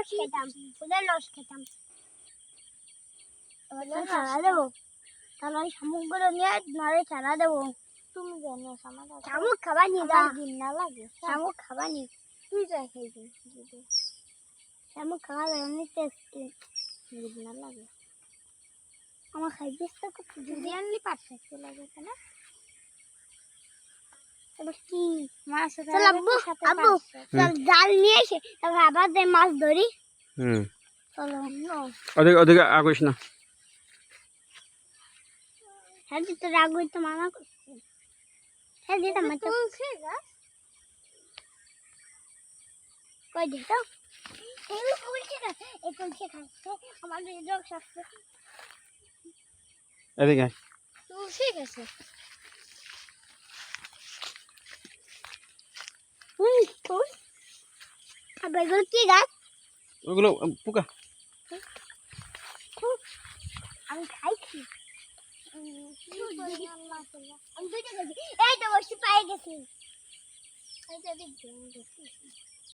রস খেতাম ফুলের রস খেতাম ছাড়া দেবো তাহলে ওই শামুকগুলো নিয়ে নড়ে ছাড়া দেবো তুমি জানো শামুক খাবার নি লাগে শামুক খাবার নি তুই যা খাইবি শামুক খাওয়া যায় অনেক টেস্টি না লাগে আমার খাইতে ইচ্ছা করছে যদি আনলি পারফেক্ট লাগে না কি মাছ চল আব্বু আব্বু চল জাল নিয়ে এসে তারপর আবার যাই মাছ ধরি। হুম। চলো ওদিকে ওদিকে আগুস না। হ্যাঁ তো রাগ হইতে মানা করছে। হ্যাঁ দিতাম তো কই দিত? এই কুলছে না এই কুলছে খাচ্ছে আমাদের রোগ স্বাস্থ্য এদিকে তুলসী গেছে? তুল আর এগুলো কি গাছ? ওগুলো পোকা। আমি খাইছি। আমি দুটো গেছি এই তো বসে পায়ে গেছি।